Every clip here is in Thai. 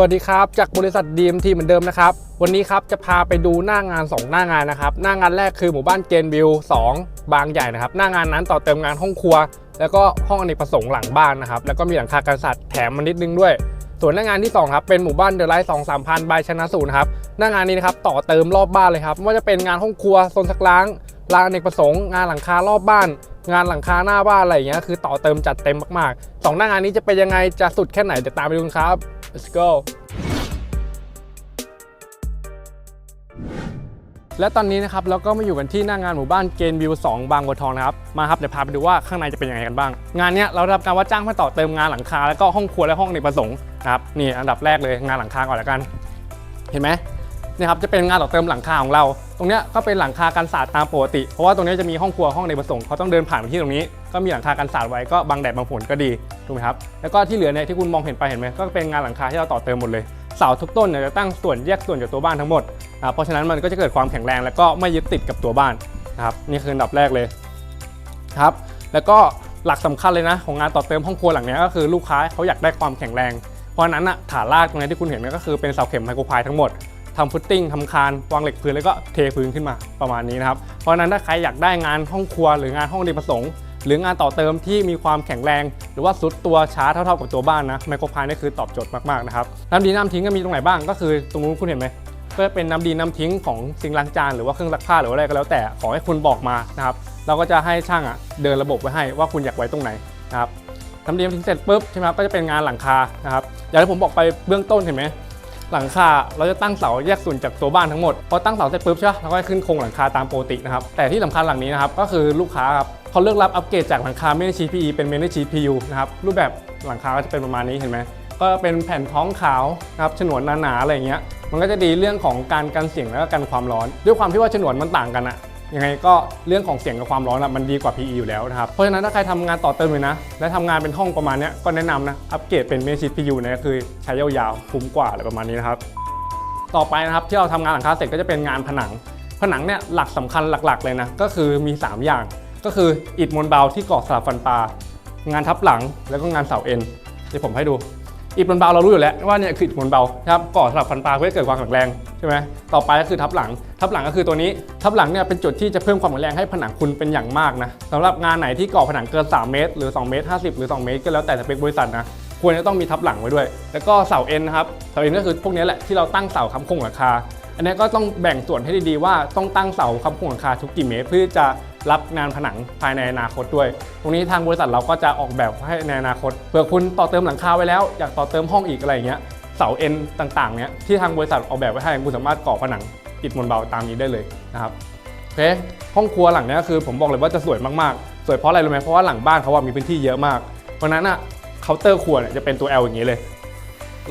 วัสดีครับ จากบริษัท DMT เหมือนเดิมนะครับ วันนี้ครับจะพาไปดูหน้างาน 2 หน้างานนะครับ หน้างานแรกคือหมู่บ้านเกนวิว2บางใหญ่นะครับ หน้างานนั้นต่อเติมงานห้องครัว แล้วก็ห้องอเนกประสงค์หลังบ้านนะครับ แล้วก็มีหลังคากันสัตว์แถมมานิดนึงด้วย ส่วนหน้างานที่ 2 ครับ เป็นหมู่บ้านเดอะไลท์สองสามพันบายชนะศูนครับ หน้างานนี้นะครับต่อเติมรอบบ้านเลยครับไม่ว่าจะเป็นงานห้องครัวโซนซักล้าง ลานอเนกประสงค์งานหลังคารอบบ้าน งานหลังคาหน้าบ้านอะไรอย่างเงี้ยคือต่อเติมจัดเต็มมากๆสองหน้างานนี้จะเป็นยังไงจะสุดแค่ไหนเดี๋ยวตามไปดูกันครับ let's go และตอนนี้นะครับเราก็มาอยู่กันที่หน้างานหมู่บ้านเกณฑ์วิว 2 บางบัวทองนะครับมาครับเดี๋ยวพาไปดูว่าข้างในจะเป็นยังไงกันบ้าง งานเนี้ยเราได้รับการว่าจ้างมาต่อเติมงานหลังคาแล้วก็ห้องครัวและห้องอเนกประสงค์นะครับนี่อันดับแรกเลยงานหลังคาก่อนละกัน เห็นไหม นี่ครับจะเป็นงานต่อเติมหลังคาของเรา ตรงเนี้ยก็เป็นหลังคากันศาสตร์ตามปกติ เพราะว่าตรงเนี้ยจะมีห้องครัวห้องในประสงค์เขาต้องเดินผ่านไปที่ตรงนี้ ก็มีหลังคากันศาสตร์ไว้ก็บังแดดบังฝนก็ดีถูกไหมครับแล้วก็ที่เหลือเนี่ยที่คุณมองเห็นไปเห็นไหมก็เป็นงานหลังคาที่เราต่อเติมหมดเลยเสาทุกต้นเนี่ยจะตั้งส่วนแยกส่วนจากตัวบ้านทั้งหมดอ่าเพราะฉะนั้นมันก็จะเกิดความแข็งแรง แล้วก็ไม่ยึดติดกับตัวบ้านนะครับนี่คืออันดับแรกเลยครับแล้วก็หลักสำคัญเลยนะ ของงานต่อเติมห้องครัวหลังเนี้ยก็คือลูกค้าเขาอยากได้ความแข็งแรง เพราะนั้นอะฐานรากตรงนี้ที่คุณเห็นก็คือเป็นเสาเข็มไมโครพายทั้งหมด ทำฟุตติ้งทำคานวางเหล็กพื้นแล้วก็เทพื้นขึ้นมาประมาณนี้นะครับ เพราะนั้นถ้าใครอยากได้งานห้องครัวหรืองานห้องดีประสงค์หรืองานต่อเติมที่มีความแข็งแรง หรือว่าซุดตัวช้าเท่าๆกับตัวบ้านนะไมโครพายนี่คือตอบโจทย์มากๆนะครับน้ำดีน้ำทิ้งก็มีตรงไหนบ้างก็คือตรงนู้นคุณเห็นไหมก็เป็นน้ำดีน้ำทิ้งของซิงล้างจานหรือว่าเครื่องซักผ้าหรืออะไรก็แล้วแต่ขอให้คุณบอกมานะครับเราก็จะให้ช่างอะเดินระบบไว้ให้ว่าคุณอยากไว้ตรงไหนนะครับน้ำดีน้ำทิ้งเสร็จปุ๊บใช่ไหมครับก็จะเป็นงานหลังคานะครับอย่างที่ผมบอกไปเบื้องต้นเห็นไหม หลังคาเราจะตั้งเสาแยกส่วนจากตัวบ้านทั้งหมดพอตั้งเสาเสร็จปุ๊บใช่ไหมเราก็ขึ้นโครงหลังคาตามปกตินะครับแต่ที่สำคัญหลังนี้นะครับก็คือลูกค้าครับเขาเลือกรับอัปเกรดจากหลังคาไม่ได้ชีพีเป็นเมนชีพยูนะครับรูปแบบหลังคาก็จะเป็นประมาณนี้เห็นไหมก็เป็นแผ่นท้องขาวนะครับฉนวนหนาๆอะไรอย่างเงี้ยมันก็จะดีเรื่องของการกันเสียงแล้วก็กันความร้อน ด้วยความที่ว่าฉนวนมันต่างกันอะ ยังไงก็เรื่องของเสียงกับความร้อนอะมันดีกว่า PE อยู่แล้วนะครับ เพราะฉะนั้นถ้าใครทำงานต่อเติมเลยนะ และทำงานเป็นห้องประมาณนี้ก็แนะนำนะ อัปเกรดเป็นเมชิต PU นี่ยคือใช้ยาวๆ คุ้มกว่าอะไรประมาณนี้นะครับ ต่อไปนะครับที่เราทำงานหลังคาเสร็จก็จะเป็นงานผนัง ผนังเนี่ยหลักสำคัญหลักๆเลยนะ ก็คือมี 3 อย่าง ก็คืออิฐมวลเบาที่ก่อสลับฟันปลางานทับหลังแล้วก็งานเสาเอ็นเดี๋ยวผมให้ดู อิฐมันเบาเรารู้อยู่แล้วว่าเนี่ยคืออิฐมันเบานะครับก่อสลับฟันปลาเพื่อเกิดความแข็งแรงใช่ไหมต่อไปก็คือทับหลัง ทับหลังก็คือตัวนี้ทับหลังเนี่ยเป็นจุดที่จะเพิ่มความแข็งแรงให้ผนังคุณเป็นอย่างมากนะสำหรับงานไหนที่ก่อผนังเกิน 3 เมตร หรือ 2 เมตร 50 หรือ 2 เมตร ก็แล้วแต่สเปคบริษัทนะควรจะต้องมีทับหลังไว้ด้วย แล้วก็เสาเอ็นนะครับเสาเอ็นก็คือพวกนี้แหละที่เราตั้งเสาค้ำคงหลังคา อันนี้ก็ต้องแบ่งส่วนให้ดีๆว่าต้องตั้งเสาค้ำคงหลังคาทุกกี่เมตร เพื่อจะรับงานผนังภายในอนาคตด้วย ตรงนี้ทางบริษัทเราก็จะออกแบบให้ในอนาคตเผื่อคุณต่อเติมหลังคาไว้แล้วอยากต่อเติมห้องอีกอะไรอย่างเงี้ยเสาเอ็นต่างๆเนี้ยที่ทางบริษัทออกแบบไว้ให้คุณสามารถก่อผนังอิฐมวลเบาตามนี้ได้เลยนะครับโอเคห้องครัวหลังเนี้ยคือผมบอกเลยว่าจะสวยมากๆ สวยเพราะอะไรรู้ไหมเพราะว่าหลังบ้านเขาอะมีพื้นที่เยอะมาก เพราะนั้นอะเคาน์เตอร์ครัวเนี่ยจะเป็นตัว L อย่างนี้เลย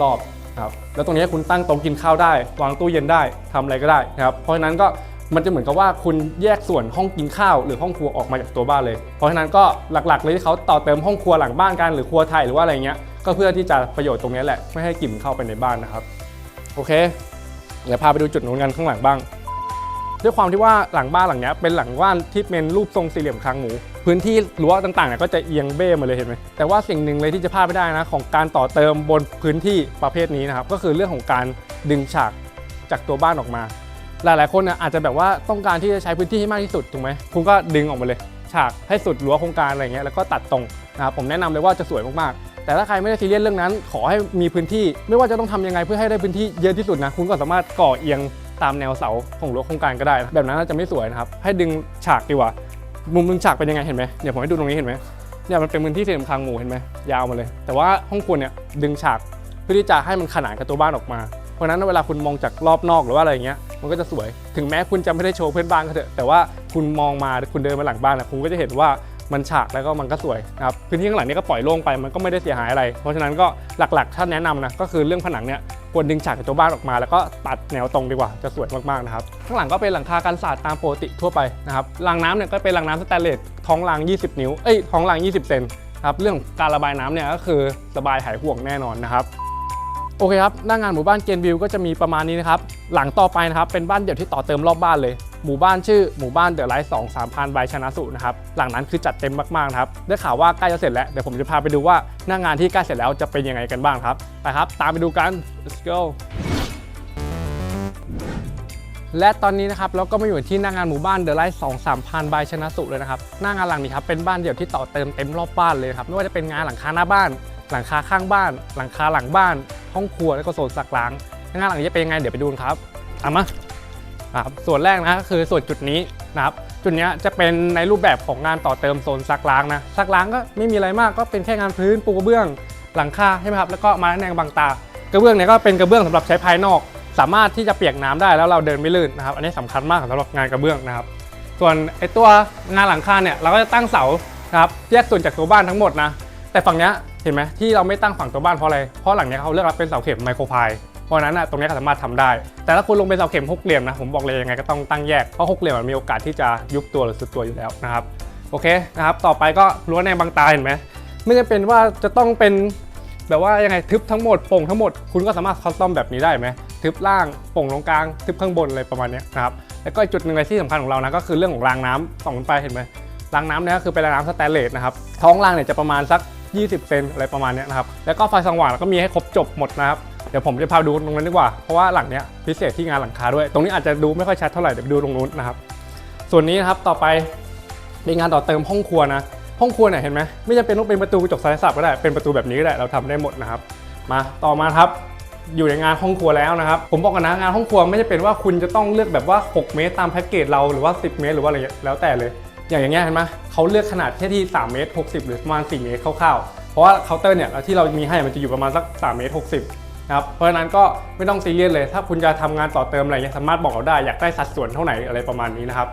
รอบ ครับแล้วตรงนี้คุณตั้งโต๊ะกินข้าวได้ วางตู้เย็นได้ทำอะไรก็ได้นะครับเพราะฉะนั้นก็มันจะเหมือนกับว่าคุณแยกส่วนห้องกินข้าวหรือห้องครัวออกมาจากตัวบ้านเลย เพราะฉะนั้นก็หลักๆเลยที่เขาต่อเติมห้องครัวหลังบ้านกันหรือครัวไทยหรือว่าอะไรเงี้ยก็เพื่อที่จะประโยชน์ตรงนี้แหละไม่ให้กลิ่นเข้าไปในบ้านนะครับ โอเคเดี๋ยวพาไปดูจุดนู้นกันข้างหลังบ้าง ด้วยความที่ว่าหลังบ้านหลังเนี้ยเป็นหลังบ้านที่เป็นรูปทรงสี่เหลี่ยมคางหมู พื้นที่รั้วต่างๆเนี่ยก็จะเอียงเบ้มาเลยเห็นไหมแต่ว่าสิ่งหนึ่งเลยที่จะพลาดไม่ได้นะของการต่อเติมบนพื้นที่ประเภทนี้นะครับก็คือเรื่องของการดึงฉากจากตัวบ้านออกมา หลายๆคนนี่ยอาจจะแบบว่าต้องการที่จะใช้พื้นที่ให้มากที่สุดถูกไหมคุณก็ดึงออกมาเลย ฉากให้สุดรั้วโครงการอะไรเงี้ยแล้วก็ตัดตรงนะครับผมแนะนำเลยว่าจะสวยมากๆ แต่ถ้าใครไม่ได้ซีเรียสเรื่องนั้น ขอให้มีพื้นที่ ไม่ว่าจะต้องทำยังไงเพื่อให้ได้พื้นที่เยอะที่สุดนะคุณก็สามารถก่อเอียง ตามแนวเสาของรั้วโครงการก็ได้ แบบนั้นน่าจะไม่สวยนะครับ ให้ดึงฉากดีกว่า มุมดึงฉากเป็นยังไงเห็นไหมเดี๋ยวผมให้ดูตรงนี้เห็นไหมเนี่ยมันเป็นพื้นที่สี่เหลี่ยมคางหมูเห็นไหมยาวมาเลย แต่ว่าห้องครัวเนี่ยดึงฉากเพื่อที่จะให้มันขนานกับตัวบ้านออกมา เพราะฉะนั้นเวลาคุณมองจากรอบนอกหรือว่าอะไรอย่างเงี้ยมันก็จะสวยถึงแม้คุณจะไม่ได้โชว์เพื่อนบ้านก็เถอะแต่ว่าคุณมองมาคุณเดินมาหลังบ้านนะคุณก็จะเห็นว่ามันฉากแล้วก็มันก็สวยนะครับพื้นที่ข้างหลังนี้ก็ปล่อยโล่งไปมันก็ไม่ได้เสียหายอะไร เพราะฉะนั้นก็หลักๆ ถ้าแนะนำนะก็คือเรื่องผนังเนี่ย ควรดึงฉากจากตัวบ้านออกมา แล้วก็ตัดแนวตรงดีกว่าจะสวยมากๆนะครับข้างหลังก็เป็นหลังคากันศาสตร์ตามปกติทั่วไปนะครับรางน้ำเนี่ยก็เป็นรางน้ำสแตนเลสท้องราง 20 นิ้วเอ้ยท้องราง 20 เซนครับเรื่องการระบายน้ำเนี่ยก็คือสบายหายห่วงแน่นอนนะครับโอเคครับหน้างานหมู่บ้านเกนวิวก็จะมีประมาณนี้นะครับหลังต่อไปนะครับเป็นบ้านเดี่ยวที่ต่อเติมรอบบ้านเลย หมู่บ้านชื่อหมู่บ้านเดอะไลท์สองสามพันใบชนะสุนะครับหลังนั้นคือจัดเต็มมากๆครับได้ข่าวว่าใกล้จะเสร็จแล้วเดี๋ยวผมจะพาไปดูว่าหน้างานที่ใกล้เสร็จแล้วจะเป็นยังไงกันบ้างครับไปครับ ตามไปดูกัน let's go และตอนนี้นะครับเราก็มาอยู่ที่หน้างานหมู่บ้านเดอะไลท์สองสามพันใบชนะสุเลยนะครับหน้างานหลังนี้ครับเป็นบ้านเดี่ยวที่ต่อเติมเต็มรอบบ้านเลยครับไม่ว่าจะเป็นงานหลังคาหน้าบ้าน หลังคาข้างบ้าน หลังคาหลังบ้าน ห้องครัวแล้วก็โซนซักล้างงานหลังนี้จะเป็นยังไงเดี๋ยวไปดูนครับเอามา ครับส่วนแรกนะก็คือส่วนจุดนี้นะครับจุดนี้จะเป็นในรูปแบบของงานต่อเติมโซนซักล้างนะซักล้างก็ไม่มีอะไรมากก็เป็นแค่งานพื้นปูกระเบื้องหลังคาใช่ไหมครับแล้วก็ม้แนงบางตากระเบื้องเนี่ยก็เป็นกระเบื้องสำหรับใช้ภายนอก สามารถที่จะเปียกน้ำได้แล้วเราเดินไม่ลื่นนะครับอันนี้สำคัญมากสำหรับงานกระเบื้องนะครับ ส่วนไอตัวงานหลังคาเนี่ยเราก็จะตั้งเสาครับแยกส่วนจากตัวบ้านทั้งหมดนะแต่ฝั่งนี้เห็นไหมที่เราไม่ตั้งฝั่งตัวบ้านเพราะอะไรเพราะหลังเนี้ยเขาเลือกรับเป็นเสาเข็มไมโครพาย เพราะนั้นนะตรงนี้ก็สามารถทำได้ แต่ถ้าคุณลงเป็นเสาเข็มหกเหลี่ยมนะผมบอกเลยยังไงก็ต้องตั้งแยกเพราะหกเหลี่ยมมันมีโอกาสที่จะยุบตัวหรือสุดตัวอยู่แล้วนะครับโอเคนะครับต่อไปก็รั้วแนวบางตาเห็นไหมไม่จำเป็นว่าจะต้องเป็นแบบว่ายังไงทึบทั้งหมดโป่งทั้งหมดคุณก็สามารถคัสตอมแบบนี้ได้ไหมทึบล่างโป่งตรงกลางทึบข้างบนอะไรประมาณนี้นะครับแล้วก็จุดหนึ่งเลยที่สำคัญของเรานะก็คือเรื่องของรางน้ำส่องไปเห็นไหมรางน้ำเนี่ยก็คือเป็นรางน้ำสแตนเลสนะครับท้องรางเนี่ยจะประมาณสัก 20 เซนอะไรประมาณนี้นะครับแล้วก็ไฟสว่างก็มีให้ครบจบหมดนะครับ เดี๋ยวผมจะพาดูตรงนั้นดีกว่า เพราะว่าหลังเนี้ยพิเศษที่งานหลังคาด้วย ตรงนี้อาจจะดูไม่ค่อยชัดเท่าไหร่เดี๋ยวไปดูตรงนู้นนะครับ ส่วนนี้นะครับต่อไปเป็นงานต่อเติมห้องครัวนะ ห้องครัวเนี่ยเห็นไหมไม่จำเป็นต้องเป็นประตูกระจกสายสับก็ได้ เป็นประตูแบบนี้ก็ได้ เราทำได้หมดนะครับ มาต่อมาครับอยู่ในงานห้องครัวแล้วนะครับ ผมบอกกันนะงานห้องครัวไม่ใช่เป็นว่าคุณจะต้องเลือกแบบว่า 6 เมตรตามแพ็กเกจเราหรือว่า 10 เมตร หรือว่าอะไรแล้วแต่เลย อย่างอย่างเงี้ยเห็นไหมเขาเลือกขนาดแค่ที่ 3 เมตร 60 หรือประมาณ 4 เมตรคร่าวๆ เพราะว่าเคาน์เตอร์เนี่ยที่เรามีให้มันจะอยู่ประมาณสัก 3 เมตร 60 นะครับเพราะฉะนั้นก็ไม่ต้องซีเรียสเลย ถ้าคุณจะทำงานต่อเติมอะไรเงี้ยสามารถบอกเราได้อยากได้สัดส่วนเท่าไหร่อะไรประมาณนี้นะครับ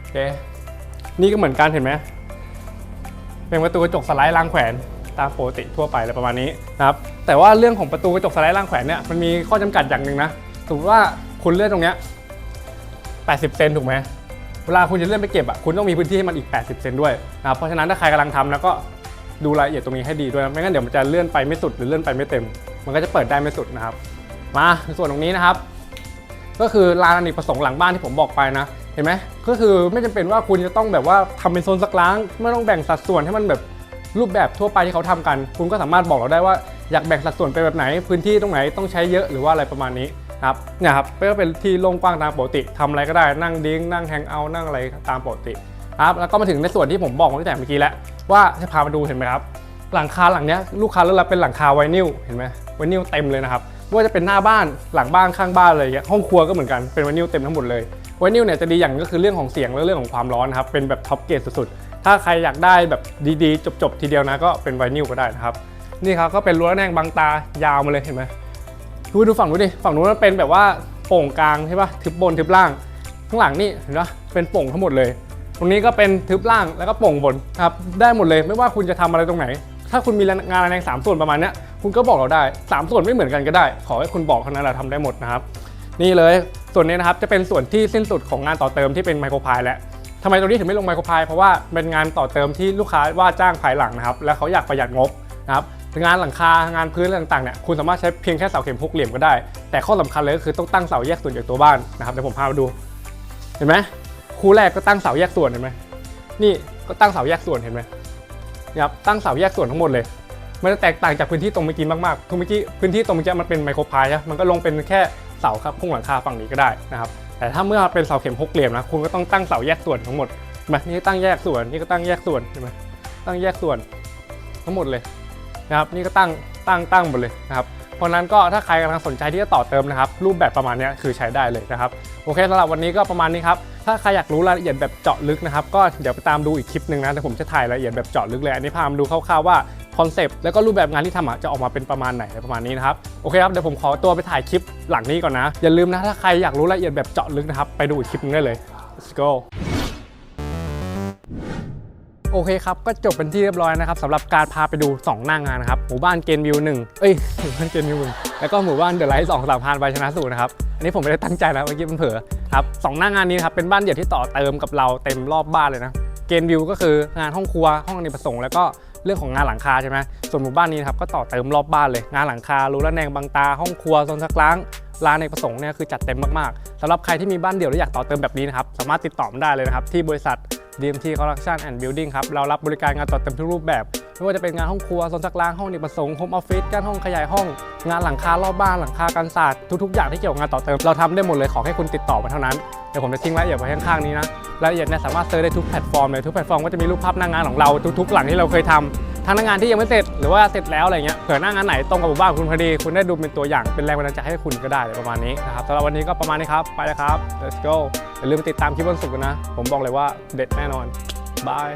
โอเคนี่ก็เหมือนกันเห็นไหมเป็นประตูกระจกสไลด์รางแขวนตามปกติทั่วไปอะไรประมาณนี้นะครับแต่ว่าเรื่องของประตูกระจกสไลด์รางแขวนเนี่ยมันมีข้อจำกัดอย่างหนึ่งนะสมมติว่าคุณเลื่อนตรงเนี้ย80 เซนถูกไหมเวลาคุณจะเลื่อนไปเก็บอะคุณต้องมีพื้นที่ให้มันอีก 80 เซนด้วยนะเพราะฉะนั้นถ้าใครกำลังทำแล้วก็ดูรายละเอียดตรงนี้ให้ดีด้วยนะไม่งั้นเดี๋ยวมันจะเลื่อนไปไม่สุดหรือเลื่อนไปไม่เต็ม มันก็จะเปิดได้ไม่สุดนะครับ มาส่วนตรงนี้นะครับ ก็คือลานอเนกประสงค์หลังบ้านที่ผมบอกไปนะ เห็นไหมก็คือไม่จำเป็นว่าคุณจะต้องแบบว่าทำเป็นโซนสักล้างไม่ต้องแบ่งสัดส่วนให้มันแบบรูปแบบทั่วไปที่เขาทำกัน คุณก็สามารถบอกเราได้ว่าอยากแบ่งสัดส่วนไปแบบไหน พื้นที่ตรงไหนต้องใช้เยอะหรือว่าอะไรประมาณนี้ครับเนี่ยครับก็เป็นที่โล่งกว้างตามปกติทำอะไรก็ได้นั่งดิ้งนั่งแฮงเอาท์นั่งอะไรตามปกติครับแล้วก็มาถึงในส่วนที่ผมบอกตั้งแต่เมื่อกี้แล้วว่าจะพามาดูเห็นไหมครับ หลังคาหลังเนี้ยลูกค้าเลือกรับเป็นหลังคาไวนิลเห็นไหมไวนิลเต็มเลยนะครับไม่ว่าจะเป็นหน้าบ้านหลังบ้านข้างบ้านอะไรอย่างเงี้ยห้องครัวก็เหมือนกันเป็นไวนิลเต็มทั้งหมดเลยไวนิลเนี่ยจะดีอย่างก็คือเรื่องของเสียงและเรื่องของความร้อนครับเป็นแบบท็อปเกรดสุดๆถ้าใครอยากได้แบบดีๆ จบๆ ทีเดียวนะก็เป็นไวนิลก็ได้นะครับนี่ครับก็เป็นรั้วแนงบางตายาวมาเลยเห็นไหมดูดูฝั่งนู้นดิฝั่งนู้นมันเป็นแบบว่าโป่งกลางใช่ปะทึบบนทึบล่าง ข้างหลังนี่เห็นปะเป็นโป่งทั้งหมดเลย ตรงนี้ก็เป็นทึบล่างแล้วก็โป่งบนครับได้หมดเลยไม่ว่าคุณจะทำอะไรตรงไหน ถ้าคุณมีงานแรงสามส่วนประมาณนี้คุณก็บอกเราได้สามส่วนไม่เหมือนกันก็ได้ ขอให้คุณบอกเท่านั้นเราทำได้หมดนะครับ นี่เลยส่วนนี้นะครับจะเป็นส่วนที่สิ้นสุดของงานต่อเติมที่เป็นไมโครพายแล้วทำไมตรงนี้ถึงไม่ลงไมโครพายเพราะว่าเป็นงานต่อเติมที่ลูกค้าว่าจ้างภายหลังนะครับ แล้วเขาอยากประหยัดงบนะครับงานหลังคางานพื้นอะไรต่างๆเนี่ยคุณสามารถใช้เพียงแค่เสาเข็มหกเหลี่ยมก็ได้ แต่ข้อสำคัญเลยก็คือต้องตั้งเสาแยกส่วนจากตัวบ้านนะครับเดี๋ยวผมพามาดู เห็นไหมคู่แรกก็ตั้งเสาแยกส่วนเห็นไหมนี่ก็ตั้งเสาแยกส่วนเห็นไหม นี่ครับตั้งเสาแยกส่วนทั้งหมดเลย มันจะแตกต่างจากพื้นที่ตรงเมื่อกี้มากๆทุกเมื่อกี้พื้นที่ตรงเมื่อกี้มันเป็นไมโครพายใช่ไหมมันก็ลงเป็นแค่เสาครับพุ่งหลังคาฝั่งนี้ก็ได้นะครับแต่ถ้าเมื่อเป็นเสาเข็มหกเหลี่ยมนะคุณก็ต้องตั้งเสาแยกส่วนทั้งหมดเห็นไหมนี่ตั้งแยกส่วนนี่ก็ตั้งแยกส่วนเห็นไหมตั้งแยกส่วนทั้งหมดเลยนะครับนี่ก็ตั้งตั้งตั้งหมดเลยนะครับเพราะนั้นก็ถ้าใครกำลังสนใจที่จะต่อเติมนะครับรูปแบบประมาณนี้คือใช้ได้เลยนะครับโอเคสำหรับวันนี้ก็ประมาณนี้ครับ ถ้าใครอยากรู้รายละเอียดแบบเจาะลึกนะครับก็เดี๋ยวไปตามดูอีกคลิปหนึ่งนะแต่ผมจะถ่ายรายละเอียดแบบเจาะลึกเลยอันนี้พามาดูคร่าวๆว่าคอนเซปต์แล้วก็รูปแบบงานที่ทำจะออกมาเป็นประมาณไหนประมาณนี้นะครับโอเคครับเดี๋ยวผมขอตัวไปถ่ายคลิปหลังนี้ก่อนนะอย่าลืมนะถ้าใครอยากรู้รายละเอียดแบบเจาะลึกนะครับไปดูอีกคลิปหนึงได้เลย let's go โอเคครับ ก็จบเป็นที่เรียบร้อยนะครับสำหรับการพาไปดู 2 หน้างานนะครับหมู่บ้านเกณฑ์วิวหนึ่งเอ้ยหมู่บ้านเกณฑ์วิวหนึ่งแล้วก็หมู่บ้านเดอะไลท์สองสามพันใบชนะสูตรนะครับอันนี้ผมไม่ได้ตั้งใจนะเมื่อกี้มันเผลอครับสองหน้างานนี้ครับเป็นบ้านเดี่ยวที่ต่อเติมกับเราเต็มรอบบ้านเลยนะเกณฑ์วิวก็คืองานห้องครัวห้องอเนกประสงค์แล้วก็เรื่องของงานหลังคาใช่ไหมส่วนหมู่บ้านนี้นะครับก็ต่อเติมรอบบ้านเลยงานหลังคารูและแนงบางตาห้องครัวโซนซักล้างร้านในประสงค์เนี่ยคือจัดเต็มมากๆสำหรับใครที่มีบ้านเดี่ยวและอยากต่อเติมแบบนี้นะครับสามารถติดต่อมาได้เลยนะครับที่บริษัท DMT Construction and Building ครับ เรารับบริการงานต่อเติมทุกรูปแบบ ไม่ว่าจะเป็นงานห้องครัวโซนซักล้างห้องอเนกประสงค์โฮมออฟฟิศการห้องขยายห้อง งานหลังคารอบบ้านหลังคากันศาสตร์ทุกๆอย่างที่เกี่ยวกับงานต่อเติมเราทำได้หมดเลยขอแค่คุณติดต่อมาเท่านั้นเดี๋ยวผมจะทิ้งรายละเอียดไว้ข้างๆนี้นะรายละเอียดเนี่ยสามารถเซิร์ชได้ทุกแพลตฟอร์มเลยทุกแพลตฟอร์มก็จะมีรูปภาพหน้างานของเราทุกๆ หลังที่เราเคยทำ ทั้งน้างานที่ยังไม่เสร็จหรือว่าเสร็จแล้วอะไรเงี้ยเผื่อหน้างานไหนตรงกับหมู่บ้านคุณพอดี คุณได้ดูเป็นตัวอย่างเป็นแรงบันดาลใจให้คุณก็ได้ประมาณนี้นะครับสำหรับวันนี้ก็ประมาณนี้ครับ ไปแล้วครับ let's go อย่าลืมติดตามคลิปวันศุกร์นะ ผมบอกเลยว่าเด็ดแน่นอนบาย